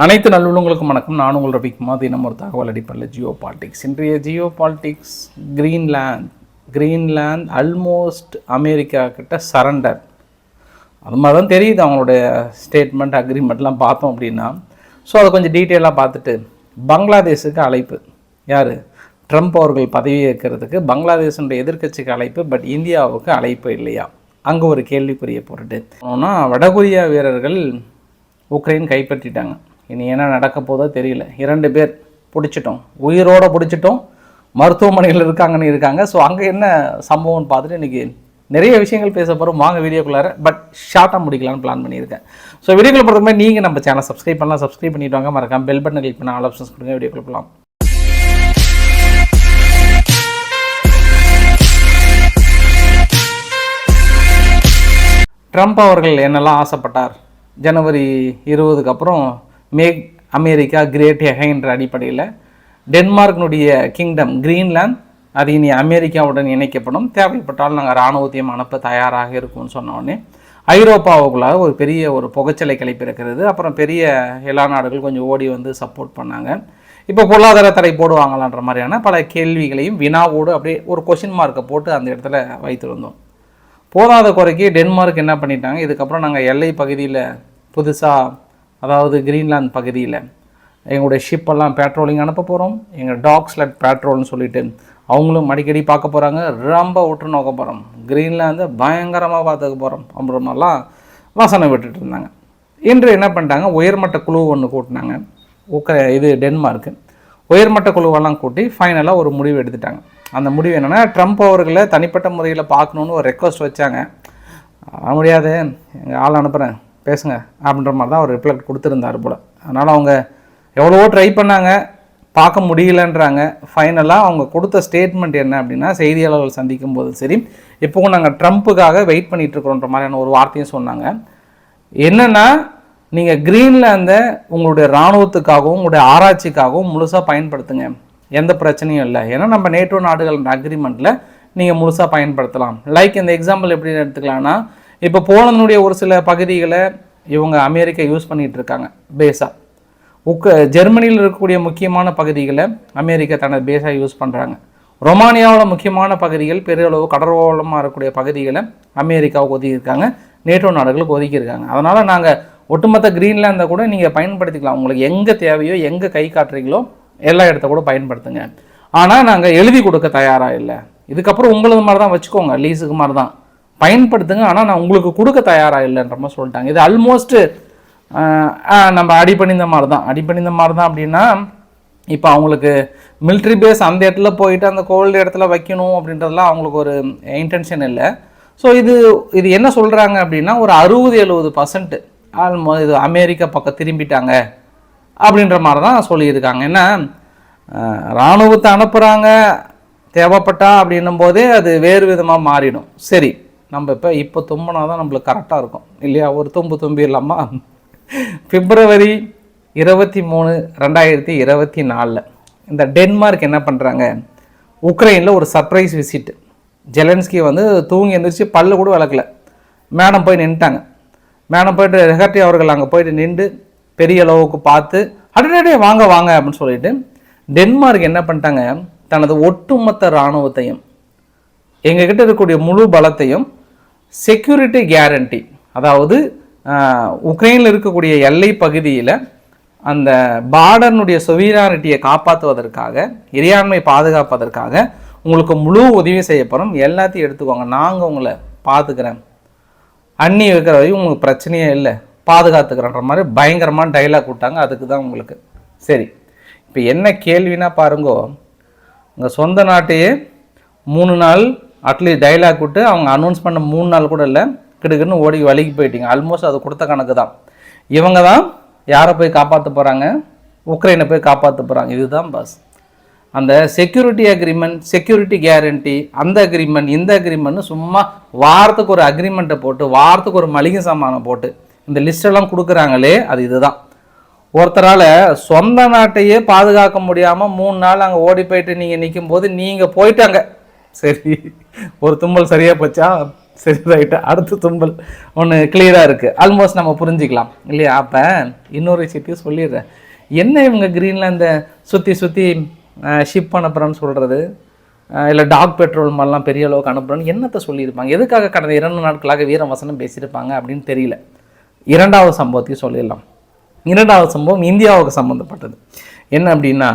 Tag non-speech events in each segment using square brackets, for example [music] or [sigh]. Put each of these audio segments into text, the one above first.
அனைத்து நல்லுள்ளங்களுக்கும் வணக்கம். நான் உங்கள் ரவிக்குமா தினம் ஒரு தகவல் அடிப்படையில் ஜியோ பாலிடிக்ஸ். இன்றைய geopolitics Greenland Greenland almost America கிட்ட சரண்டர் அது மாதிரி தான் தெரியுது. அவங்களுடைய ஸ்டேட்மெண்ட் அக்ரிமெண்ட்லாம் பார்த்தோம் அப்படின்னா. ஸோ அதை கொஞ்சம் டீட்டெயிலாக பார்த்துட்டு பங்களாதேஷுக்கு அழைப்பு. யார்? ட்ரம்ப் அவர்கள் பதவி ஏற்கிறதுக்கு பங்களாதேஷனுடைய எதிர்க்கட்சிக்கு அழைப்பு பட் இந்தியாவுக்கு அழைப்பு இல்லையா? அங்கே ஒரு கேள்விக்குரிய போட்டுட்டு. ஆனால் வடகொரியா வீரர்கள் உக்ரைன் கைப்பற்றிட்டாங்க. இனி என்ன நடக்க போதோ தெரியல. இரண்டு பேர் பிடிச்சிட்டோம். உயிரோட பிடிச்சிட்டோம். மருத்துவமனையில் இருக்காங்கன்னு இருக்காங்க. ஸோ அங்கே என்ன சம்பவம்னு பார்த்துட்டு இன்றைக்கி நிறைய விஷயங்கள் பேச போகிறோம் வாங்க வீடியோக்குள்ளார. பட் ஷார்ட்டாக முடிக்கலாம்னு பிளான் பண்ணியிருக்கேன். ஸோ வீடியோக்குள்ள பொறுத்தமே மாதிரி நீங்கள் நம்ம சேனல் சப்ஸ்கிரைப் பண்ணலாம். சப்ஸ்கிரைப் பண்ணிட்டு வாங்க. மறக்காம பெல் பட்டன் கிளிக் பண்ண ஆல் ஆப்ஷன்ஸ் கொடுங்க. வீடியோக்குள்ள போகலாம் ட்ரம்ப் அவர்கள் என்னெல்லாம் ஆசைப்பட்டார்? ஜனவரி இருபதுக்கு அப்புறம் மேக் அமெரிக்கா கிரேட் என்ற அடிப்படையில் டென்மார்க்கினுடைய கிங்டம் கிரீன்லாந்து அது இனி அமெரிக்காவுடன் இணைக்கப்படும். தேவைப்பட்டால் நாங்கள் இராணுவத்தையும் அனுப்ப தயாராக இருக்கும்னு சொன்னோடனே ஐரோப்பாவுக்குள்ளாக ஒரு பெரிய ஒரு புகைச்சலை கிளப்பியிருக்கிறது அப்புறம் பெரிய எல்லா நாடுகள் கொஞ்சம் ஓடி வந்து சப்போர்ட் பண்ணாங்க. இப்போ பொருளாதார தடை போடுவாங்களான்ற மாதிரியான பல கேள்விகளையும் வினாவோடு அப்படியே ஒரு கொஷின் மார்க்கை போட்டு அந்த இடத்துல வைத்திருந்தோம் போதாத குறைக்கு டென்மார்க் என்ன பண்ணிட்டாங்க? இதுக்கப்புறம் நாங்கள் எல்லை பகுதியில் புதுசாக அதாவது கிரீன்லாந்து பகுதியில் எங்களுடைய ஷிப்பெல்லாம் பேட்ரோலிங் அனுப்ப போகிறோம் எங்கள் டாக் ஸ்லட் பேட்ரோல்னு சொல்லிட்டு அவங்களும் அடிக்கடி பார்க்க போகிறாங்க ரொம்ப உற்று நோக்க போகிறோம் கிரீன்லாந்து பயங்கரமாக பார்த்துக்க போகிறோம் அப்படின்ற மாதிரிலாம் வாசனை விட்டுட்டு இருந்தாங்க. இன்று என்ன பண்ணிட்டாங்க? உயர்மட்ட குழு ஒன்று கூட்டினாங்க. உக்க இது டென்மார்க்கு. உயர்மட்ட குழுவெல்லாம் கூட்டி ஃபைனலாக ஒரு முடிவு எடுத்துட்டாங்க. அந்த முடிவு என்னென்னா ட்ரம்ப் அவர்களை தனிப்பட்ட முறையில் பார்க்கணுன்னு ஒரு ரெக்வஸ்ட் வச்சாங்க. முடியாது. எங்கள் ஆள் அனுப்புகிறேன் பேசுங்க அப்படின்ற மாதிரி தான் அவர் ரிப்ளெக்ட் கொடுத்துருந்தாரு போல். அதனால் அவங்க எவ்வளவோ ட்ரை பண்ணாங்க பார்க்க முடியலன்றாங்க. ஃபைனலாக அவங்க கொடுத்த ஸ்டேட்மெண்ட் என்ன அப்படின்னா செய்தியாளர்கள் சந்திக்கும் போது சரி இப்போவும் நாங்கள் ட்ரம்ப்புக்காக வெயிட் பண்ணிகிட்ருக்குறோன்ற மாதிரியான ஒரு வார்த்தையும் சொன்னாங்க. என்னென்னா நீங்கள் க்ரீன்லேருந்தை உங்களுடைய இராணுவத்துக்காகவும் உங்களுடைய ஆராய்ச்சிக்காகவும் முழுசாக பயன்படுத்துங்க. எந்த பிரச்சனையும் இல்லை. ஏன்னா நம்ம நேட்டோ நாடுகள் அக்ரிமெண்ட்டில் நீங்கள் முழுசாக பயன்படுத்தலாம். லைக் இந்த எக்ஸாம்பிள் எப்படி எடுத்துக்கலாம்னா இப்போ போலனுடைய ஒரு சில பகுதிகளை இவங்க அமெரிக்கா யூஸ் பண்ணிகிட்டு இருக்காங்க பேஸாக உக்க ஜெர்மனியில் இருக்கக்கூடிய முக்கியமான பகுதிகளை அமெரிக்கா தனது பேஸாக யூஸ் பண்ணுறாங்க ரொமானியாவில் முக்கியமான பகுதிகள் பெரியளவு கடற்கோளமாக இருக்கக்கூடிய பகுதிகளை அமெரிக்காவுக்கு ஒதுக்கியிருக்காங்க நேட்டோ நாடுகளுக்கு ஒதுக்கியிருக்காங்க. அதனால் நாங்கள் ஒட்டுமொத்த கிரீன்லாந்தை கூட நீங்கள் பயன்படுத்திக்கலாம். உங்களுக்கு எங்கே தேவையோ எங்கே கை காட்டுறீங்களோ எல்லா இடத்த கூட பயன்படுத்துங்க. ஆனால் நாங்கள் எழுதி கொடுக்க தயாராக இல்லை. இதுக்கப்புறம் உங்களது மாதிரி தான் வச்சுக்கோங்க லீஸுக்கு மாதிரி தான் பயன்படுத்துங்க. ஆனால் நான் உங்களுக்கு கொடுக்க தயாராக இல்லைன்ற மாதிரி சொல்லிட்டாங்க. இது ஆல்மோஸ்ட்டு நம்ம அடிப்பணிந்த மாதிரி தான் அடிப்பணிந்த மாதிரி தான் அப்படின்னா இப்போ அவங்களுக்கு மிலிட்ரி பேஸ் அந்த இடத்துல போயிட்டு அந்த கோல்டு இடத்துல வைக்கணும் அப்படின்றதுலாம் அவங்களுக்கு ஒரு இன்டென்ஷன் இல்லை. ஸோ இது இது என்ன சொல்கிறாங்க அப்படின்னா ஒரு அறுபது எழுபது பர்சன்ட் ஆல்மோ இது அமெரிக்கா பக்கம் திரும்பிட்டாங்க அப்படின்ற மாதிரி தான் சொல்லியிருக்காங்க. என்ன? இராணுவத்தை அனுப்புகிறாங்க தேவைப்பட்டா அப்படின்னும் போதே அது வேறு விதமாக மாறிடும். சரி. நம்ம இப்போ இப்போ தும்பினா தான் நம்மளுக்கு கரெக்டாக இருக்கும். இல்லையா? ஒரு தும்பு தும்பிடலாமா? பிப்ரவரி இருபத்தி மூணு ரெண்டாயிரத்தி இருபத்தி நாலில் இந்த டென்மார்க் என்ன பண்ணுறாங்க உக்ரைனில் ஒரு சர்ப்ரைஸ் விசிட் ஜெலன்ஸ்கி வந்து தூங்கி எழுந்திரிச்சு பல்லு கூட விளக்கல. மேடம் போய் நின்ட்டாங்க மேடம் போயிட்டு ரெகர்டி அவர்கள் அங்கே போயிட்டு நின்று பெரிய அளவுக்கு பார்த்து அடடே வாங்க வாங்க அப்படின்னு சொல்லிட்டு டென்மார்க் என்ன பண்ணிட்டாங்க? தனது ஒட்டுமொத்த இராணுவத்தையும் எங்ககிட்ட இருக்கக்கூடிய முழு பலத்தையும் செக்யூரிட்டி கேரண்டி அதாவது உக்ரைனில் இருக்கக்கூடிய எல்லை பகுதியில் அந்த பார்டர்னுடைய சொவீரானிட்டியை காப்பாற்றுவதற்காக இறையாண்மை பாதுகாப்பதற்காக உங்களுக்கு முழு உதவி செய்ய போகிறோம் எல்லாத்தையும் எடுத்துக்கோங்க. நாங்கள் உங்களை பார்த்துக்கிறேன் அண்ணி வைக்கிற வரைக்கும் உங்களுக்கு பிரச்சனையே இல்லை. பாதுகாத்துக்கிறன்ற மாதிரி பயங்கரமான டைலாக் விட்டாங்க. அதுக்கு தான் உங்களுக்கு. சரி. இப்போ என்ன கேள்வினா பாருங்கோ. உங்கள் சொந்த நாட்டையே மூணு நாள் அட்லீஸ்ட் டைலாக் விட்டு அவங்க அனௌன்ஸ் பண்ண மூணு நாள் கூட இல்லை கிடுக்குன்னு ஓடி வழிக்கு போயிட்டீங்க. ஆல்மோஸ்ட் அது கொடுத்த கணக்கு தான். இவங்க தான் யாரை போய் காப்பாற்ற போகிறாங்க உக்ரைனை போய் காப்பாற்ற போகிறாங்க இதுதான் பாஸ் அந்த செக்யூரிட்டி அக்ரிமெண்ட் செக்யூரிட்டி கேரண்டி அந்த அக்ரிமெண்ட் இந்த அக்ரிமெண்ட்னு சும்மா வாரத்துக்கு ஒரு அக்ரிமெண்ட்டை போட்டு வாரத்துக்கு ஒரு மளிகை சாமானை போட்டு இந்த லிஸ்டெல்லாம் கொடுக்குறாங்களே அது இதுதான். ஒருத்தரால் சொந்த நாட்டையே பாதுகாக்க முடியாமல் மூணு நாள் அங்கே ஓடி போயிட்டு நீங்கள் நிற்கும் போது நீங்கள் போயிட்டாங்க. சரி ஒரு தும்மல் சரியாக போச்சா? சரி ரைட்டு. அடுத்த தும்பல் ஒன்று கிளியராக இருக்குது ஆல்மோஸ்ட் நம்ம புரிஞ்சிக்கலாம் இல்லையா? அப்போ இன்னொரு விஷயத்தையும் சொல்லிடுறேன். என்ன இவங்க கிரீன்லாந்தை சுற்றி சுற்றி ஷிப் அனுப்புகிறேன்னு சொல்கிறது இல்லை டாக் பெட்ரோல் மாதிரிலாம் பெரிய அளவுக்கு அனுப்புகிறேன்னு என்னத்தை சொல்லியிருப்பாங்க? எதுக்காக கடந்த இரண்டு நாட்களாக வீர வசனம் பேசியிருப்பாங்க அப்படின்னு தெரியல. இரண்டாவது சம்பவத்தையும் சொல்லிடலாம். இரண்டாவது சம்பவம் இந்தியாவுக்கு சம்மந்தப்பட்டது என்ன அப்படின்னா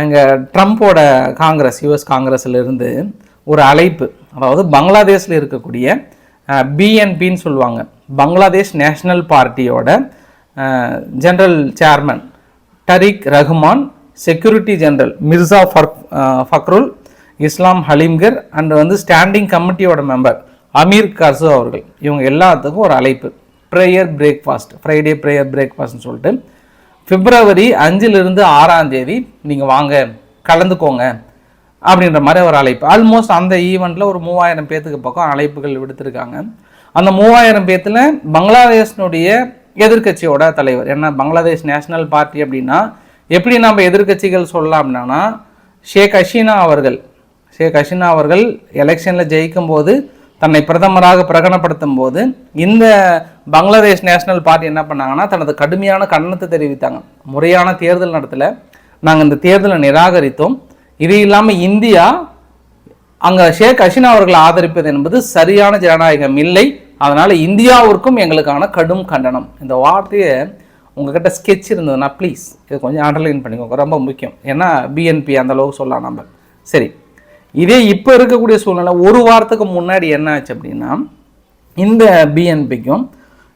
இங்கே ட்ரம்ப்போட காங்கிரஸ் யுஎஸ் காங்கிரஸ்லேருந்து ஒரு அழைப்பு அதாவது பங்களாதேஷில் இருக்கக்கூடிய பிஎன்பின்னு சொல்லுவாங்க. Bangladesh national பார்ட்டியோட general chairman Tarique Rahman security general Mirza per Fakhrul Islam ஹலீம்கர் and வந்து ஸ்டாண்டிங் கமிட்டியோட மெம்பர் அமீர் கர்சு அவர்கள். இவங்க எல்லாத்துக்கும் ஒரு அழைப்பு. ப்ரேயர் பிரேக்ஃபாஸ்ட் ஃப்ரைடே ப்ரேயர் பிரேக்ஃபாஸ்ட்னு சொல்லிட்டு பிப்ரவரி அஞ்சிலிருந்து ஆறாம் தேதி நீங்கள் வாங்க கலந்துக்கோங்க அப்படின்ற மாதிரி ஒரு அழைப்பு. ஆல்மோஸ்ட் அந்த ஈவெண்ட்டில் ஒரு மூவாயிரம் பேத்துக்கு பக்கம் அழைப்புகள் விடுத்திருக்காங்க. அந்த மூவாயிரம் பேத்தில் பங்களாதேஷனுடைய எதிர்கட்சியோட தலைவர் ஏன்னா பங்களாதேஷ் நேஷனல் பார்ட்டி அப்படின்னா எப்படி நம்ம எதிர்க்கட்சிகள் சொல்லலாம் அப்படின்னா ஷேக் ஹசீனா அவர்கள் ஷேக் ஹசீனா அவர்கள் எலெக்ஷனில் ஜெயிக்கும் போது தன்னை பிரதமராக பிரகடனப்படுத்தும் போது இந்த பங்களாதேஷ் நேஷனல் பார்ட்டி என்ன பண்ணாங்கன்னா தனது கடுமையான கண்டனத்தை தெரிவித்தாங்க. முறையான தேர்தல் நடத்தல. நாங்கள் இந்த தேர்தலை நிராகரித்தோம். இது இல்லாமல் இந்தியா அங்கே ஷேக் ஹசீனா அவர்களை ஆதரிப்பது என்பது சரியான ஜனநாயகம் இல்லை. அதனால் இந்தியாவிற்கும் எங்களுக்கான கடும் கண்டனம். இந்த வார்த்தையை உங்ககிட்ட ஸ்கெட்ச் இருந்ததுன்னா ப்ளீஸ் இது கொஞ்சம் அண்டர்லைன் பண்ணிக்கோங்க. ரொம்ப முக்கியம். ஏன்னா பிஎன்பி அந்தளவுக்கு சொல்லலாம் நம்ம. சரி. இதே இப்போ இருக்கக்கூடிய சூழ்நிலை ஒரு வாரத்துக்கு முன்னாடி என்ன ஆச்சு அப்படின்னா இந்த பிஎன்பிக்கும்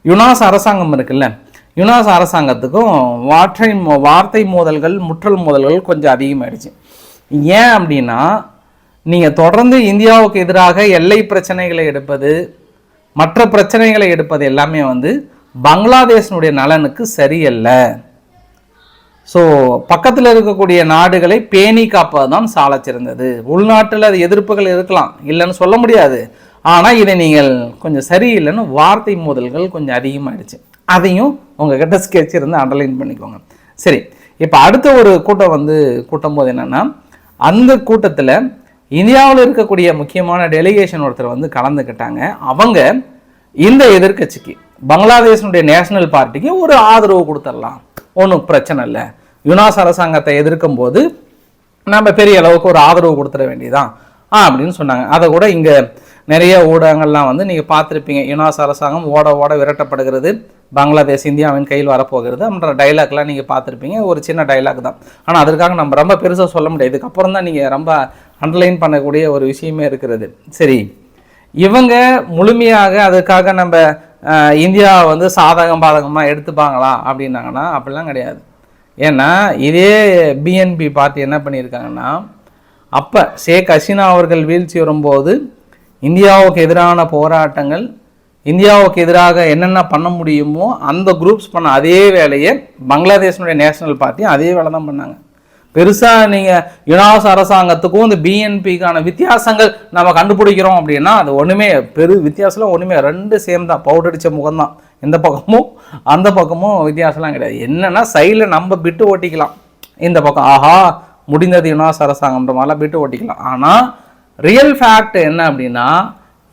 யுனாஸ் அரசாங்கம் இருக்குல்ல யுனாஸ் அரசாங்கத்துக்கும் வார்த்தை மோ- வார்த்தை மோதல்கள் முற்றல் மோதல்கள் கொஞ்சம் அதிகமாயிடுச்சு. ஏன் அப்படின்னா நீங்கள் தொடர்ந்து இந்தியாவுக்கு எதிராக எல்லை பிரச்சனைகளை எடுப்பது மற்ற பிரச்சனைகளை எடுப்பது எல்லாமே வந்து பங்களாதேஷனுடைய நலனுக்கு சரியல்ல. ஸோ பக்கத்தில் இருக்கக்கூடிய நாடுகளை பேணி காப்பது தான் சாலச் சிறந்தது. உள்நாட்டில் அது எதிர்ப்புகள் இருக்கலாம் இல்லைன்னு சொல்ல முடியாது. ஆனால் இதை நீங்கள் கொஞ்சம் சரியில்லைன்னு வார்த்தை மோதல்கள் கொஞ்சம் அதிகமாகிடுச்சு அதையும் உங்ககிட்ட ஸ்கெட்ச் இருந்து அண்டர்லைன் பண்ணிக்கோங்க. சரி இப்போ அடுத்த ஒரு கூட்டம் வந்து கூட்டும் போது அந்த கூட்டத்தில் இந்தியாவில் இருக்கக்கூடிய முக்கியமான டெலிகேஷன் ஒருத்தர் வந்து கலந்துக்கிட்டாங்க. அவங்க இந்த எதிர்க்கட்சிக்கு பங்களாதேஷனுடைய நேஷனல் பார்ட்டிக்கு ஒரு ஆதரவு கொடுத்துடலாம். ஒன்றும் பிரச்சனை இல்லை. யுனாஸ் அரசாங்கத்தை எதிர்க்கும் போது நம்ம பெரிய அளவுக்கு ஒரு ஆதரவு கொடுத்துட வேண்டியதான் ஆ அப்படின்னு சொன்னாங்க. அதை கூட இங்கே நிறைய ஊடகங்கள்லாம் வந்து நீங்கள் பார்த்துருப்பீங்க. யுனாஸ் அரசாங்கம் ஓட ஓட விரட்டப்படுகிறது. பங்களாதேஷ் இந்தியாவின் கையில் வரப்போகிறது அப்படின்ற டைலாக்லாம் நீங்கள் பார்த்துருப்பீங்க. ஒரு சின்ன டைலாக் தான். ஆனால் அதற்காக நம்ம ரொம்ப பெருசாக சொல்ல முடியாது. இதுக்கப்புறம் தான் நீங்கள் ரொம்ப அண்டர்லைன் பண்ணக்கூடிய ஒரு விஷயமே இருக்கிறது. சரி. இவங்க முழுமையாக அதுக்காக நம்ம இந்தியா வந்து சாதகம் பாதகமாக எடுத்துப்பாங்களா அப்படின்னாங்கன்னா அப்படிலாம் கிடையாது. ஏன்னா இதே பிஎன்பி பார்ட்டி என்ன பண்ணியிருக்காங்கன்னா அப்போ ஷேக் ஹசீனா அவர்கள் வீழ்ச்சி வரும்போது இந்தியாவுக்கு எதிரான போராட்டங்கள் இந்தியாவுக்கு எதிராக என்னென்ன பண்ண முடியுமோ அந்த குரூப்ஸ் பண்ண அதே வேலையை பங்களாதேஷனுடைய நேஷனல் பார்ட்டியும் அதே வேலை தான் பண்ணாங்க. பெருசாக நீங்கள் யுனாஸ் அரசாங்கத்துக்கும் இந்த பிஎன்பிக்கான வித்தியாசங்கள் நம்ம கண்டுபிடிக்கிறோம் அப்படின்னா அது ஒன்றுமே பெரு வித்தியாசம்லாம் ஒன்றுமே ரெண்டு சேம் தான். பவுடர் அடித்த முகம்தான். இந்த பக்கமும் அந்த பக்கமும் வித்தியாசம்லாம் கிடையாது. என்னன்னா சைடில் நம்ம பிட்டு ஓட்டிக்கலாம். இந்த பக்கம் ஆஹா முடிந்தது யுனாஸ் அரசாங்கம்ன்ற மாதிரிலாம் பிட்டு ஓட்டிக்கலாம். ஆனால் ரியல் ஃபேக்ட் என்ன அப்படின்னா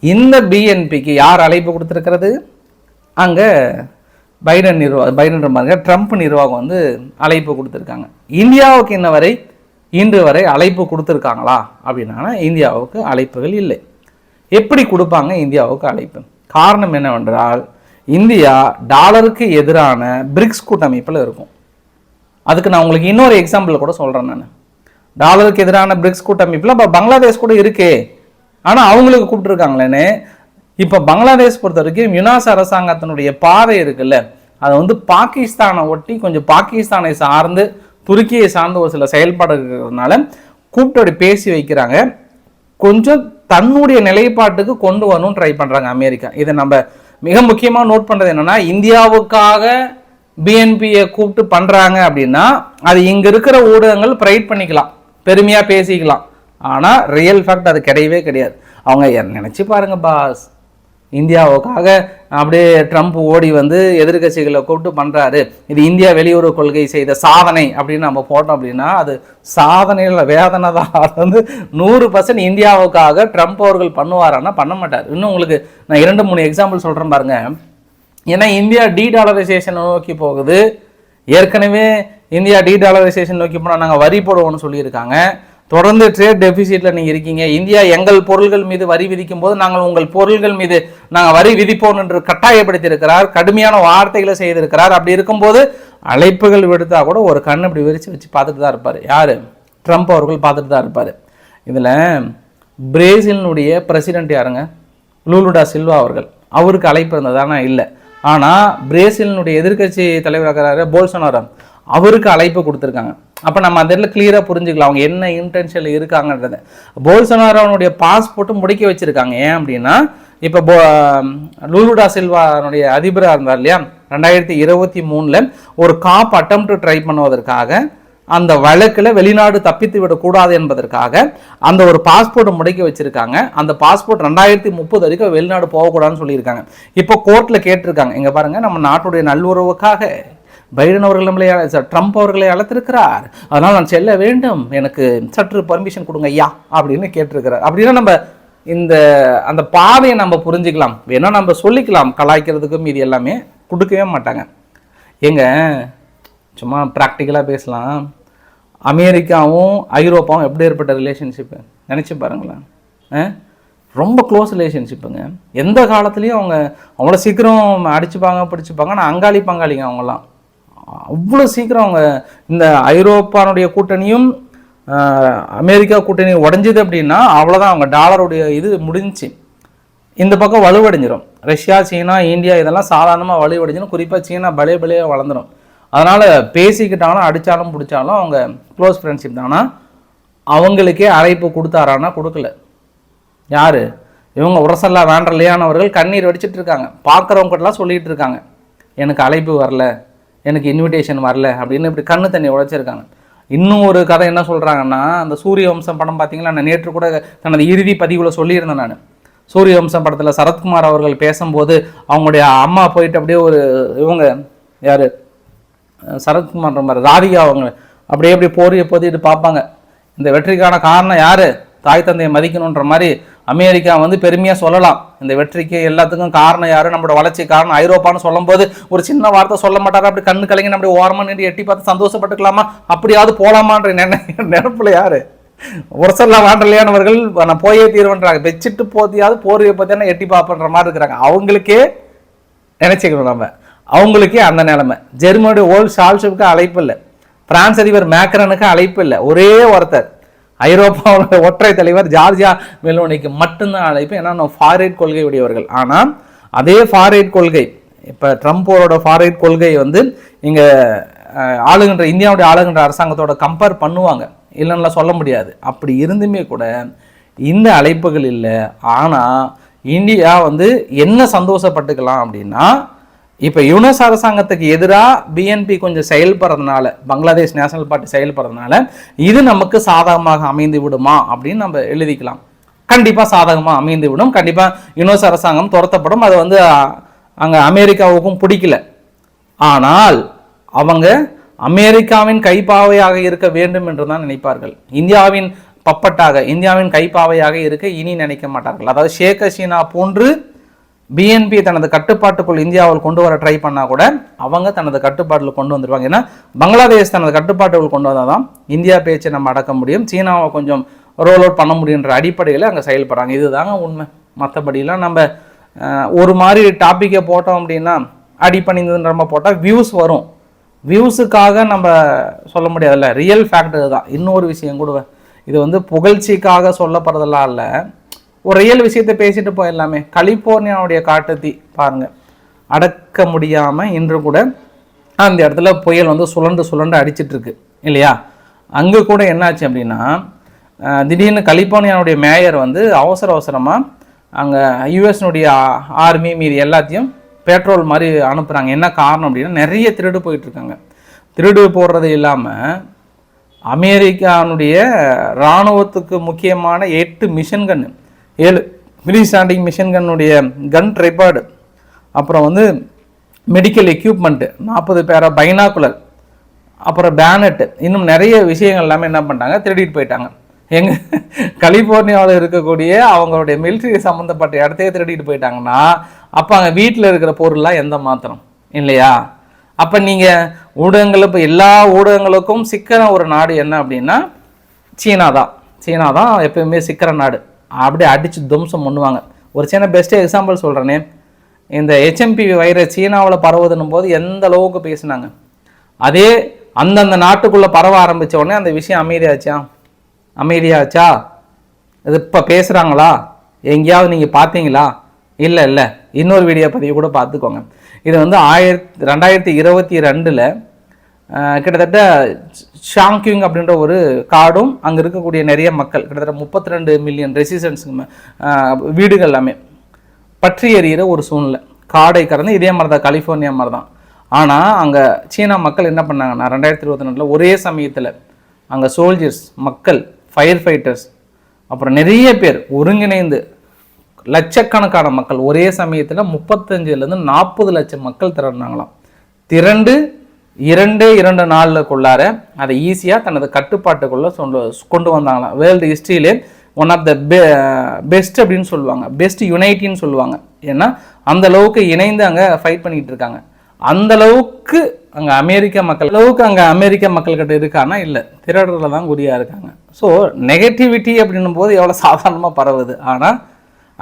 இந்த பிஎன்பிக்கு யார் அழைப்பு கொடுத்துருக்கிறது? அங்கே பைடன் நிர்வாகம் பைடன் மாதிரி ட்ரம்ப் நிர்வாகம் வந்து அழைப்பு கொடுத்துருக்காங்க. இந்தியாவுக்கு இன்ன வரை? இன்று வரை அழைப்பு கொடுத்துருக்காங்களா? அப்படின்னா இந்தியாவுக்கு அழைப்புகள் இல்லை. எப்படி கொடுப்பாங்க இந்தியாவுக்கு அழைப்பு? காரணம் என்னவென்றால் இந்தியா டாலருக்கு எதிரான பிரிக்ஸ் கூட்டமைப்பில் இருக்கும். அதுக்கு நான் உங்களுக்கு இன்னொரு எக்ஸாம்பிள் கூட சொல்கிறேன் நான். டாலருக்கு எதிரான பிரிக்ஸ் கூட்டமைப்பில் இப்போ பங்களாதேஷ் கூட இருக்கே. ஆனால் அவங்களுக்கு கூப்பிட்டுருக்காங்களேன்னு இப்போ பங்களாதேஷ் பொறுத்த வரைக்கும் யுனாஸ் அரசாங்கத்தினுடைய பாதை இருக்குல்ல? அதை வந்து பாகிஸ்தானை ஒட்டி கொஞ்சம் பாகிஸ்தானை சார்ந்து துருக்கியை சார்ந்து ஒரு சில செயல்பாடு இருக்கிறதுனால கூப்பிட்டு பேசி வைக்கிறாங்க. கொஞ்சம் தன்னுடைய நிலைப்பாட்டுக்கு கொண்டு வரணும்னு ட்ரை பண்ணுறாங்க அமெரிக்கா. இதை நம்ம மிக முக்கியமாக நோட் பண்ணுறது என்னென்னா இந்தியாவுக்காக பிஎன்பியை கூப்பிட்டு பண்ணுறாங்க அப்படின்னா அது இங்கே இருக்கிற ஊடகங்கள் ப்ரைட் பண்ணிக்கலாம். பெருமையாக பேசிக்கலாம். ஆனால் ரியல் ஃபேக்ட் அது கிடையவே கிடையாது. அவங்க நினச்சி பாருங்க பாஸ் இந்தியாவுக்காக அப்படியே ட்ரம்ப் ஓடி வந்து எதிர்க்கட்சிகளை கூப்பிட்டு பண்ணுறாரு இது இந்தியா வெளியுறவு கொள்கை செய்த சாதனை அப்படின்னு நம்ம போட்டோம் அப்படின்னா அது சாதனையில் வேதனை தான். [laughs] அது வந்து நூறு பர்சன்ட் இந்தியாவுக்காக ட்ரம்ப் அவர்கள் பண்ணுவாரான்னா பண்ண மாட்டார். இன்னும் உங்களுக்கு நான் இரண்டு மூணு எக்ஸாம்பிள் சொல்கிறேன் பாருங்கள் ஏன்னா இந்தியா டீ டாலரைசேஷன் நோக்கி போகுது. ஏற்கனவே இந்தியா டீ டாலரைசேஷன் நோக்கி போனால் நாங்கள் வரி போடுவோம்னு சொல்லியிருக்காங்க. தொடர்ந்து ட்ரேட் டெபிசிட்டில் நீங்கள் இருக்கீங்க. இந்தியா எங்கள் பொருள்கள் மீது வரி விதிக்கும் போது நாங்கள் உங்கள் பொருள்கள் மீது நாங்கள் வரி விதிப்போம் என்று கட்டாயப்படுத்தியிருக்கிறார் கடுமையான வார்த்தைகளை செய்திருக்கிறார். அப்படி இருக்கும்போது அழைப்புகள் விடுத்தா கூட ஒரு கண் இப்படி விரித்து வச்சு பார்த்துட்டு தான் இருப்பார். யார்? ட்ரம்ப் அவர்கள் பார்த்துட்டு தான் இருப்பார். இதில் பிரேசிலினுடைய பிரசிடென்ட் யாருங்க? லூலுடா சில்வா அவர்கள். அவருக்கு அழைப்பு இருந்ததானா இல்லை. ஆனால் பிரேசிலினுடைய எதிர்க்கட்சி தலைவராக போல்சனாரோ. அவருக்கு அழைப்பு கொடுத்துருக்காங்க. அப்போ நம்ம அந்த இடத்துல கிளியராக புரிஞ்சுக்கலாம். அவங்க என்ன இன்டென்ஷனில் இருக்காங்கன்றத. போல்சனாரோனுடைய பாஸ்போர்ட்டும் முடிக்க வச்சுருக்காங்க. ஏன் அப்படின்னா இப்போ போ லூலுடா சில்வானுடைய அதிபராக இருந்தார் இல்லையா? ரெண்டாயிரத்தி இருபத்தி மூணில் ஒரு காப் அட்டம் ட்ரை பண்ணுவதற்காக அந்த வழக்கில் வெளிநாடு தப்பித்து விடக்கூடாது என்பதற்காக அந்த ஒரு பாஸ்போர்ட்டை முடக்கி வச்சுருக்காங்க. அந்த பாஸ்போர்ட் ரெண்டாயிரத்தி முப்பது வரைக்கும் வெளிநாடு போகக்கூடாதுன்னு சொல்லியிருக்காங்க. இப்போ கோர்ட்டில் கேட்டிருக்காங்க. இங்கே பாருங்கள் நம்ம நாட்டுடைய நல்லுறவுக்காக பைடன் அவர்கள் நம்மளை ட்ரம்ப் அவர்களை அழைத்திருக்கிறார். அதனால் நான் செல்ல வேண்டும். எனக்கு சற்று பர்மிஷன் கொடுங்க ஐயா அப்படின்னு கேட்டிருக்கிறார். அப்படின்னா நம்ம இந்த அந்த பாதையை நம்ம புரிஞ்சுக்கலாம். வேணா நம்ம சொல்லிக்கலாம். கலாய்க்கிறதுக்கும் இது எல்லாமே கொடுக்கவே மாட்டாங்க. ஏங்க சும்மா ப்ராக்டிக்கலாக பேசலாம். அமெரிக்காவும் ஐரோப்பாவும் எப்படி ஏற்பட்ட ரிலேஷன்ஷிப்பு நினச்சி பாருங்களேன். ஆ? ரொம்ப க்ளோஸ் ரிலேஷன்ஷிப்புங்க எந்த காலத்துலேயும் அவங்க அவ்வளோ சீக்கிரம் அடிச்சுப்பாங்க பிடிச்சிப்பாங்க. ஆனால் அங்காளி பங்காளிங்க அவங்களாம் அவ்வளோ சீக்கிரம் அவங்க இந்த ஐரோப்பானுடைய கூட்டணியும் அமெரிக்கா கூட்டணி உடஞ்சிது அப்படின்னா அவ்வளோதான் அவங்க டாலருடைய இது முடிஞ்சிச்சு. இந்த பக்கம் வலுவடைஞ்சிரும். ரஷ்யா சீனா இந்தியா இதெல்லாம் சாதாரணமாக வலுவடைஞ்சிடும் குறிப்பாக சீனா பலே பலையாக வளர்ந்துடும் அதனால் பேசிக்கிட்டாலும் அடித்தாலும் பிடிச்சாலும் அவங்க க்ளோஸ் ஃப்ரெண்ட்ஷிப் தானா. அவங்களுக்கே அழைப்பு கொடுத்தாரானா கொடுக்கல. யார்? இவங்க உரசல்லா வேண்டலையானவர்கள் கண்ணீர் வடிச்சிட்டு இருக்காங்க. பார்க்குறவங்ககிட்டலாம் சொல்லிகிட்டு இருக்காங்க. எனக்கு அழைப்பு வரல. எனக்கு இன்விடேஷன் வரல அப்படின்னு இப்படி கண்ணு தண்ணி உழைச்சிருக்காங்க இன்னும் ஒரு கதை என்ன சொல்கிறாங்கன்னா அந்த சூரிய வம்சம் படம் பார்த்தீங்களா நான் நேற்று கூட தனது இறுதி பதிவில் சொல்லியிருந்தேன் நான். சூரிய வம்சம் படத்தில் சரத்குமார் அவர்கள் பேசும்போது அவங்களுடைய அம்மா போயிட்டு அப்படியே ஒரு இவங்க யார்? சரத்குமார் மாதிரி ராதிகா அவங்க அப்படியே அப்படியே போரிய போதிட்டு பார்ப்பாங்க. இந்த வெற்றிக்கான காரணம் யார்? தாய் தந்தையை மதிக்கணுன்ற மாதிரி அமெரிக்கா வந்து பெருமையாக சொல்லலாம். இந்த வெற்றிக்கு எல்லாத்துக்கும் காரணம் யார்? நம்மளோட வளர்ச்சி காரணம் ஐரோப்பான்னு சொல்லும்போது ஒரு சின்ன வார்த்தை சொல்ல மாட்டாரா? அப்படி கண்ணு கலங்கி நம்ம ஓரமாக நின்று எட்டி பார்த்து சந்தோஷப்பட்டுக்கலாமா? அப்படியாவது போகலாமான்ற நினை நினைப்புல யார்? உரசல்லா வாண்டலையானவர்கள் நான் போயே தீர்வுன்றாங்க. வச்சுட்டு போத்தியாவது போர்வையை பற்றியான எட்டி பார்ப்பன்ற மாதிரி இருக்கிறாங்க. அவங்களுக்கே நினச்சிக்கணும் நம்ம. அவங்களுக்கே அந்த நிலைமை. ஜெர்மனியோட ஓல்ட் ஷால்ஷுக்கு அழைப்பு இல்லை. பிரான்ஸ் அதிபர் மேக்ரனுக்கு அழைப்பு இல்லை. ஒரே ஒருத்தர். ஐரோப்பாவோட [laughs] ஒற்றை தலைவர் ஜார்ஜியா மெலோனிக்கு மட்டும்தான் அழைப்பு. ஏன்னா நம்ம ஃபாரிட் கொள்கை உடையவர்கள் ஆனால் அதே ஃபாரிட் கொள்கை இப்போ ட்ரம்ப்போட ஃபாரிட் கொள்கை வந்து இங்கே ஆளுகின்ற இந்தியாவுடைய ஆளுகின்ற அரசாங்கத்தோட கம்பேர் பண்ணுவாங்க. இல்லைன்னா சொல்ல முடியாது. அப்படி இருந்துமே கூட இந்த அழைப்புகள் இல்லை. ஆனால் இந்தியா வந்து என்ன சந்தோஷப்பட்டுக்கலாம் அப்படின்னா இப்போ யுனஸ் அரசாங்கத்துக்கு எதிராக பிஎன்பி கொஞ்சம் செயல்படுறதுனால பங்களாதேஷ் நேஷனல் பார்ட்டி செயல்படுறதுனால இது நமக்கு சாதகமாக அமைந்து விடுமா அப்படின்னு நம்ம எழுதிக்கலாம். கண்டிப்பாக சாதகமாக அமைந்து விடும். கண்டிப்பாக யுனஸ் அரசாங்கம் துரத்தப்படும். அது வந்து அங்கே அமெரிக்காவுக்கும் பிடிக்கல. ஆனால் அவங்க அமெரிக்காவின் கைப்பாவையாக இருக்க வேண்டும் என்று தான் நினைப்பார்கள். இந்தியாவின் பப்பட்டாக இந்தியாவின் கைப்பாவையாக இருக்க இனி நினைக்க மாட்டார்கள். அதாவது ஷேக் ஹசீனா போன்று பிஎன்பி தனது கட்டுப்பாட்டுக்குள் இந்தியாவில் கொண்டு வர ட்ரை பண்ணால் கூட அவங்க தனது கட்டுப்பாட்டில் கொண்டு வந்துருவாங்க. ஏன்னா பங்களாதேஷ் தனது கட்டுப்பாட்டுக்குள் கொண்டு வந்தால் தான் இந்தியா பேச்சை நம்ம அடக்க முடியும். சீனாவை கொஞ்சம் ரோல் அவுட் பண்ண முடியுன்ற அடிப்படையில் அங்கே செயல்படுறாங்க. இதுதாங்க உண்மை. மற்றபடிலாம் நம்ம ஒரு மாதிரி டாப்பிக்கை போட்டோம் அப்படின்னா அடிப்பணிந்ததுன்ற நம்ம போட்டால் வியூஸ் வரும். வியூஸுக்காக நம்ம சொல்ல முடியாதுல்ல. ரியல் ஃபேக்ட் இதுதான். இன்னொரு விஷயம் கூட இது வந்து புகழ்ச்சிக்காக சொல்லப்படுறதெல்லாம் இல்லை. ஒரு ரியல் விஷயத்தை பேசிட்டு போயிடலாமே. கலிஃபோர்னியாவுடைய காட்டுத்தீ பாருங்க. அடக்க முடியாமல் இன்று கூட அந்த இடத்துல புயல் வந்து சுழண்டு சுழண்டு அடிச்சிட்டு இருக்கு இல்லையா? அங்கே கூட என்னாச்சு அப்படின்னா திடீர்னு கலிஃபோர்னியாவுடைய மேயர் வந்து அவசர அவசரமாக அங்கே யூஎஸ்னுடைய ஆர்மி மீறி எல்லாத்தையும் பெட்ரோல் மாதிரி அனுப்புகிறாங்க என்ன காரணம் அப்படின்னா நிறைய திருடு போயிட்டுருக்காங்க திருடு போடுறது இல்லாமல் அமெரிக்கானுடைய இராணுவத்துக்கு முக்கியமான எட்டு மிஷன்கன்னு ஏழு. ஃப்ரீ ஸ்டாண்டிங் மிஷின் கன்னுடைய கன் ட்ரைபாடு அப்புறம் வந்து மெடிக்கல் எக்யூப்மெண்ட்டு நாற்பது பேரா பைனாக்குலர் அப்புறம் பேனட்டு இன்னும் நிறைய விஷயங்கள் எல்லாமே என்ன பண்ணிட்டாங்க? திருடிட்டு போயிட்டாங்க. எங்கள் கலிஃபோர்னியாவில் இருக்கக்கூடிய அவங்களுடைய மிலிட்ரி சம்மந்தப்பட்ட இடத்தையே திருடிட்டு போயிட்டாங்கன்னா அப்போ அங்கே வீட்டில் இருக்கிற பொருள்லாம் எந்த மாத்திரம்? இல்லையா? அப்போ நீங்கள் ஊடகங்கள் இப்போ எல்லா ஊடகங்களுக்கும் சிக்கிற ஒரு நாடு என்ன அப்படின்னா சீனா தான். சீனா தான் எப்பயுமே சிக்கிற நாடு. அப்படியே அடித்து தும்சம் பண்ணுவாங்க. ஒரு சின்ன பெஸ்ட்டு எக்ஸாம்பிள் சொல்கிறேனே இந்த ஹெச்எம்பி வைரஸ் சீனாவில் பரவுதுன்னும் போது எந்த அளவுக்கு பேசினாங்க? அதே அந்தந்த நாட்டுக்குள்ளே பரவ ஆரம்பிச்ச உடனே அந்த விஷயம் அமைதியாச்சா? அமைதியாச்சா? இது இப்போ பேசுகிறாங்களா எங்கேயாவது நீங்கள் பார்த்தீங்களா? இல்லை இல்லை. இன்னொரு வீடியோ பதிவு கூட பார்த்துக்கோங்க. இது வந்து ஆயிரத்தி ரெண்டாயிரத்தி இருபத்தி ரெண்டில் கிட்டத்தட்ட ஷாங்கியூங் அப்படின்ற ஒரு காடும் அங்கே இருக்கக்கூடிய நிறைய மக்கள் கிட்டத்தட்ட முப்பத்தி ரெண்டு மில்லியன் ரெசிடென்ஸுங்க வீடுகள் எல்லாமே பற்றி எறிகிற ஒரு சூழ்நிலை. காடை கறந்து இதே மாதிரி தான் கலிஃபோர்னியா மாதிரி தான் ஆனால் அங்கே சீனா மக்கள் என்ன பண்ணாங்கன்னா ரெண்டாயிரத்தி இருபத்தி ரெண்டில் ஒரே சமயத்தில் அங்கே சோல்ஜர்ஸ் மக்கள் ஃபயர் ஃபைட்டர்ஸ் அப்புறம் நிறைய பேர் ஒருங்கிணைந்து லட்சக்கணக்கான மக்கள் ஒரே சமயத்தில் முப்பத்தஞ்சுலேருந்து நாற்பது லட்சம் மக்கள் திரண்டாங்களாம் திரண்டு இரண்டே இரண்டு நாளுக்குள்ளார அதை ஈஸியாக தனது கட்டுப்பாட்டுக்குள்ளே சொல்ல கொண்டு வந்தாங்களாம். World ஹிஸ்ட்ரியிலே one of the be best அப்படின்னு சொல்லுவாங்க. பெஸ்ட் யுனைட்டின்னு சொல்லுவாங்க. ஏன்னா அந்த அளவுக்கு இணைந்து அங்கே ஃபைட் பண்ணிட்டு இருக்காங்க. அந்த அளவுக்கு அங்கே அமெரிக்க மக்கள் அளவுக்கு அங்கே அமெரிக்க மக்கள்கிட்ட இருக்கானா இல்லை. திரடுறதுல தான் குறியாக இருக்காங்க. ஸோ நெகட்டிவிட்டி அப்படின்னும் போது எவ்வளோ சாதாரணமாக பரவுது. ஆனால்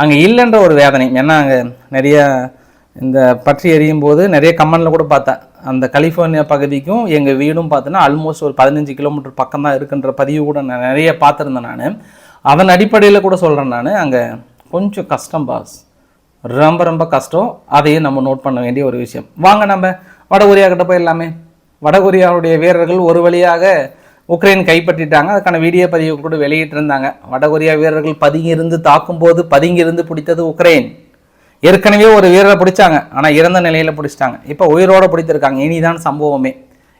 அங்கே இல்லைன்ற ஒரு வேதனை. ஏன்னா அங்கே நிறைய இந்த பற்றி எரியும் போது நிறைய கமெண்டில் கூட பார்த்தேன். அந்த கலிஃபோர்னியா பகுதிக்கும் எங்கள் வீடும் பார்த்தோன்னா ஆல்மோஸ்ட் ஒரு பதினஞ்சு கிலோமீட்டர் பக்கம் தான் இருக்குன்ற பதிவு கூட நான் நிறைய பார்த்துருந்தேன் நான். அதன் அடிப்படையில் கூட சொல்கிறேன் நான். அங்கே கொஞ்சம் கஷ்டம் பாஸ் ரொம்ப ரொம்ப கஷ்டம். அதையும் நம்ம நோட் பண்ண வேண்டிய ஒரு விஷயம். வாங்க நம்ம வட கொரியா கிட்ட போயிடலாமே வட கொரியாவுடைய வீரர்கள் ஒரு வழியாக உக்ரைன் கைப்பற்றிட்டாங்க. அதுக்கான வீடியோ பதிவு கூட வெளியிட்டிருந்தாங்க. வட கொரியா வீரர்கள் பதுங்கியிருந்து தாக்கும்போது பதுங்கியிருந்து பிடித்தது உக்ரைன். ஏற்கனவே ஒரு வீரரை பிடிச்சாங்க. ஆனால் இறந்த நிலையில் பிடிச்சிட்டாங்க. இப்போ உயிரோடு பிடித்திருக்காங்க. இனிதான் சம்பவமே.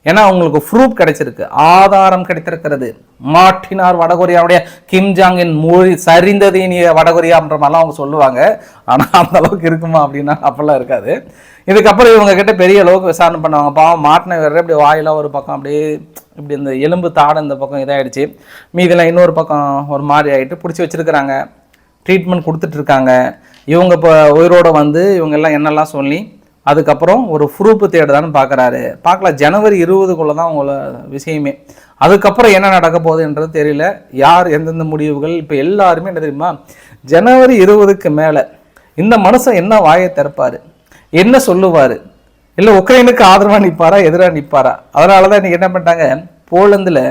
ஏன்னா அவங்களுக்கு ப்ரூஃப் கிடைச்சிருக்கு. ஆதாரம் கிடைத்திருக்கிறது. மாட்டினார் வடகொரியாவுடைய கிம் ஜாங்கின் மொழி சரிந்தது இனி வடகொரியான்ற மாதிரிலாம் அவங்க சொல்லுவாங்க. ஆனால் அந்த அளவுக்கு இருக்குமா அப்படின்னா அப்பெல்லாம் இருக்காது. இதுக்கப்புறம் இவங்க கிட்ட பெரிய அளவுக்கு விசாரணை பண்ணுவாங்க. பாவம் மாட்டின வீரர் இப்படி வாயிலாக ஒரு பக்கம் அப்படியே இப்படி இந்த எலும்பு தாடை இந்த பக்கம் இதாகிடுச்சு மீதெல்லாம் இன்னொரு பக்கம் ஒரு மாதிரி ஆகிட்டு பிடிச்சி வச்சிருக்கிறாங்க. ட்ரீட்மெண்ட் கொடுத்துட்ருக்காங்க இவங்க இப்போ உயிரோட வந்து இவங்க எல்லாம் என்னெல்லாம் சொல்லி அதுக்கப்புறம் ஒரு ப்ரூஃப் தேடுதான்னு பார்க்குறாரு பார்க்கலாம் ஜனவரி இருபதுக்குள்ளே தான் உங்கள விஷயமே. அதுக்கப்புறம் என்ன நடக்க போகுதுன்றது தெரியல. யார் எந்தெந்த முடிவுகள் இப்போ எல்லாருமே என்ன தெரியுமா? ஜனவரி இருபதுக்கு மேலே இந்த மனுஷன் என்ன வாயை திறப்பார்? என்ன சொல்லுவார்? இல்லை உக்ரைனுக்கு ஆதரவாக நிற்பாரா எதிராக நிற்பாரா அதனால தான் இன்றைக்கி என்ன பண்ணிட்டாங்க? போலந்தில்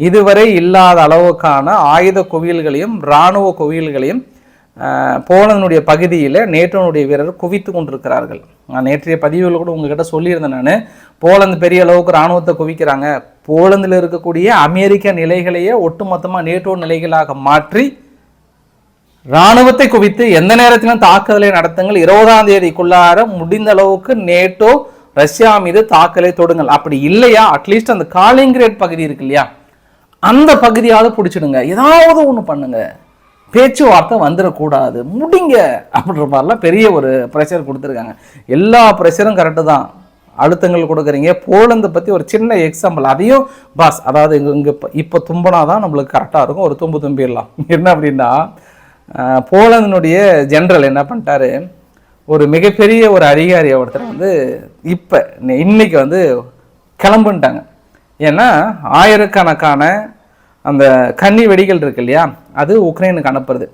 இதுவரை இல்லாத அளவுக்கான ஆயுத குவியல்களையும் இராணுவ குவியல்களையும் போலனுடைய பகுதியில் நேட்டோனுடைய வீரர்கள் குவித்து கொண்டிருக்கிறார்கள். நான் நேற்றைய பதிவுகள் கூட உங்ககிட்ட சொல்லியிருந்தேன் நான். போலந்து பெரிய அளவுக்கு இராணுவத்தை குவிக்கிறாங்க. போலந்தில் இருக்கக்கூடிய அமெரிக்க நிலைகளையே ஒட்டுமொத்தமாக நேட்டோ நிலைகளாக மாற்றி ராணுவத்தை குவித்து எந்த நேரத்திலும் தாக்குதலை நடத்துங்கள். இருபதாம் தேதிக்குள்ளார முடிந்த அளவுக்கு நேட்டோ ரஷ்யா மீது தாக்கலை தொடுங்கள். அப்படி இல்லையா? அட்லீஸ்ட் அந்த காலிங்கிரேட் பகுதி இருக்கு இல்லையா? அந்த பகுதியாவது பிடிச்சிடுங்க. ஏதாவது ஒன்று பண்ணுங்கள் பேச்சுவார்த்தை வந்துடக்கூடாது. முடிங்க அப்படின்ற மாதிரிலாம் பெரிய ஒரு ப்ரெஷர் கொடுத்துருக்காங்க. எல்லா ப்ரெஷரும் கரெக்டு தான். அழுத்தங்கள் கொடுக்குறீங்க. போலந்தை பற்றி ஒரு சின்ன எக்ஸாம்பிள் அதையும் பாஸ் அதாவது இங்கே இங்கே இப்போ இப்போ தும்பினா தான் நம்மளுக்கு கரெக்டாக இருக்கும். ஒரு தும்பு தும்பிடலாம். என்ன அப்படின்னா போலந்தினுடைய ஜென்ரல் என்ன பண்ணிட்டாரு? ஒரு மிகப்பெரிய ஒரு அதிகாரி ஒருத்தர் வந்து இப்போ இன்னைக்கு வந்து கிளம்புன்ட்டாங்க. ஏன்னா ஆயிரக்கணக்கான அந்த கன்னி வெடிகள் இருக்கு இல்லையா? அது உக்ரைனுக்கு அனுப்புறது.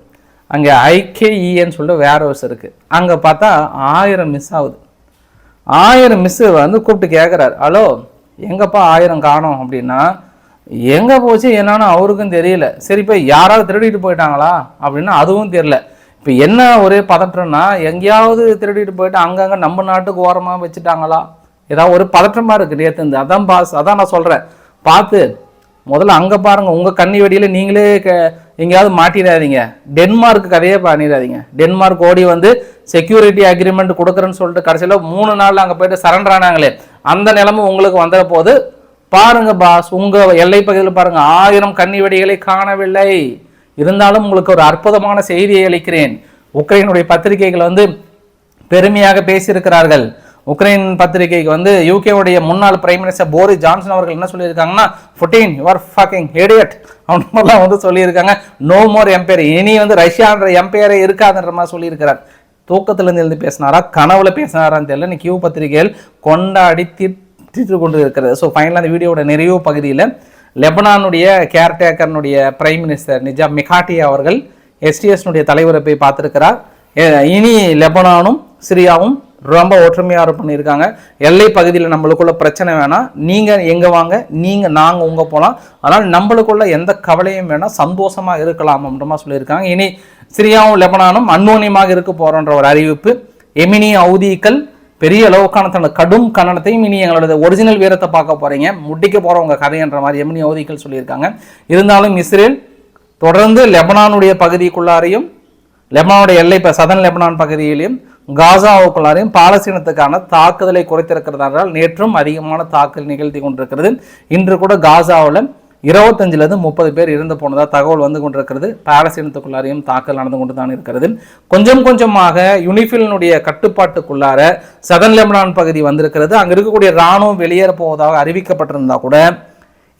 அங்கே ஐகேஇன்னு சொல்லிட்டு வேர் ஹவுஸ் இருக்குது அங்கே பார்த்தா ஆயிரம் மிஸ் ஆகுது. ஆயிரம் மிஸ்ஸு வந்து கூப்பிட்டு கேட்குறாரு ஹலோ எங்கப்பா ஆயிரம் காணோம்? அப்படின்னா எங்கே போச்சு? என்னன்னு அவருக்கும் தெரியல. சரி இப்போ யாராவது திருடிட்டு போயிட்டாங்களா? அப்படின்னா அதுவும் தெரியல. இப்போ என்ன ஒரே பதற்றம்னா எங்கேயாவது திருடிட்டு போயிட்டு அங்கங்கே நம்ம நாட்டுக்கு ஓரமாக வச்சுட்டாங்களா? ஏதாவது ஒரு பதற்றமாக இருக்குது நேற்று அதான் பாஸ் அதான் நான் சொல்கிறேன் பார்த்து முதல்ல அங்கே பாருங்கள் உங்கள் கண்ணி வெடியில் நீங்களே க எங்கேயாவது மாட்டிடாதீங்க. டென்மார்க் கதையே பண்ணிடாதீங்க. டென்மார்க் ஓடி வந்து செக்யூரிட்டி அக்ரிமெண்ட் கொடுக்குறேன்னு சொல்லிட்டு கடைசியில் மூணு நாள் அங்கே போயிட்டு சரண்டர் ஆனாங்களே. அந்த நிலைமை உங்களுக்கு வந்துட போது பாருங்கள் பாஸ் உங்கள் எல்லை பகுதியில் பாருங்கள் ஆயிரம் கண்ணி வெடிகளை காணவில்லை. இருந்தாலும் உங்களுக்கு ஒரு அற்புதமான செய்தியை அளிக்கிறேன். உக்ரைனுடைய பத்திரிகைகள் வந்து பெருமையாக பேசியிருக்கிறார்கள். உக்ரைன் பத்திரிகைக்கு வந்து யூகேவுடைய முன்னாள் பிரைம் மினிஸ்டர் போரிஸ் ஜான்சன் அவர்கள் என்ன சொல்லியிருக்காங்கன்னா ஃபுட்டீன் யுவர் ஃபக்கிங் ஹெடியட் அவனெல்லாம் வந்து சொல்லியிருக்காங்க. நோ மோர் எம்பையர் இனி வந்து ரஷ்யான்ற எம்பையரே இருக்காதுன்ற மாதிரி சொல்லியிருக்கிறார். தூக்கத்திலிருந்து எழுந்து பேசினாரா கனவுல பேசினாரான்னு தெரியல. இன்னைக்கு கியூ பத்திரிகைகள் கொண்டாடி திட்டு கொண்டு இருக்கிறது ஸோ ஃபைனலாக அந்த வீடியோட நிறைவு பகுதியில் லெபனானுடைய கேர்டேக்கர்னுடைய பிரைம் மினிஸ்டர் நிஜா மிகாட்டி அவர்கள் எஸ்டிஎஸ்னுடைய தலைவரை போய் பார்த்துருக்கிறார். இனி லெபனானும் சிரியாவும் ரொம்ப ஒற்றுமையாக பண்ணியிருக்காங்க. எல்லை பகுதியில் நம்மளுக்குள்ள பிரச்சனை வேணாம் நீங்கள் எங்கே வாங்க நீங்கள் நாங்கள் உங்கள் போகலாம் அதனால் நம்மளுக்குள்ள எந்த கவலையும் வேணாம் சந்தோஷமாக இருக்கலாம் அப்படின்ற சொல்லியிருக்காங்க. இனி சிரியாவும் லெபனானும் அந்யோன்யமாக இருக்க போகிறோன்ற ஒரு அறிவிப்பு. எமினி அவுதீக்கள் பெரிய அளவுக்கான தன்னோட கடும் கன்னடத்தையும் இனி எங்களோட ஒரிஜினல் வீரத்தை பார்க்க போகிறீங்க முடிக்க போகிறவங்க கதைன்ற மாதிரி எமினி அவுதிகள் சொல்லியிருக்காங்க. இருந்தாலும் இஸ்ரேல் தொடர்ந்து லெபனானுடைய பகுதிக்குள்ளாரையும் லெபனானுடைய எல்லை இப்போ சதன் லெபனான் பகுதியிலையும் காசாவுக்குள்ளாரையும் பாலஸ்தீனத்துக்கான தாக்குதலை குறைத்திருக்கிறதால் நேற்றும் அதிகமான தாக்குதல் நிகழ்த்தி கொண்டிருக்கிறது. இன்று கூட காசாவில் இருபத்தஞ்சிலிருந்து முப்பது பேர் இறந்து போனதாக தகவல் வந்து கொண்டிருக்கிறது. பாலஸ்தீனத்துக்குள்ளாரையும் தாக்கல் நடந்து கொண்டு தான் இருக்கிறது. கொஞ்சம் கொஞ்சமாக யுனிஃபிலினுடைய கட்டுப்பாட்டுக்குள்ளார சதன் லெபனான் பகுதி வந்திருக்கிறது. அங்கே இருக்கக்கூடிய ராணுவம் வெளியேற போவதாக அறிவிக்கப்பட்டிருந்தா கூட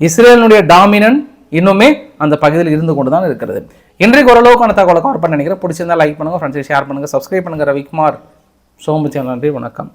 இஸ்ரேலினுடைய டாமினன் இன்னுமே அந்த பகுதியில் இருந்து கொண்டு தான் இருக்கிறது. இன்றைக்கு ஓரளவுக்கான தகவலை கவர் பண்ண நினைக்கிறேன். பிடிச்சிருந்தா லைக் பண்ணுங்க ஃப்ரெண்ட்ஸை ஷேர் பண்ணுங்கள் சப்ஸ்கிரைப் பண்ணுங்கள் ரவிக்குமார் சோம்பு சேனல் நன்றி வணக்கம்.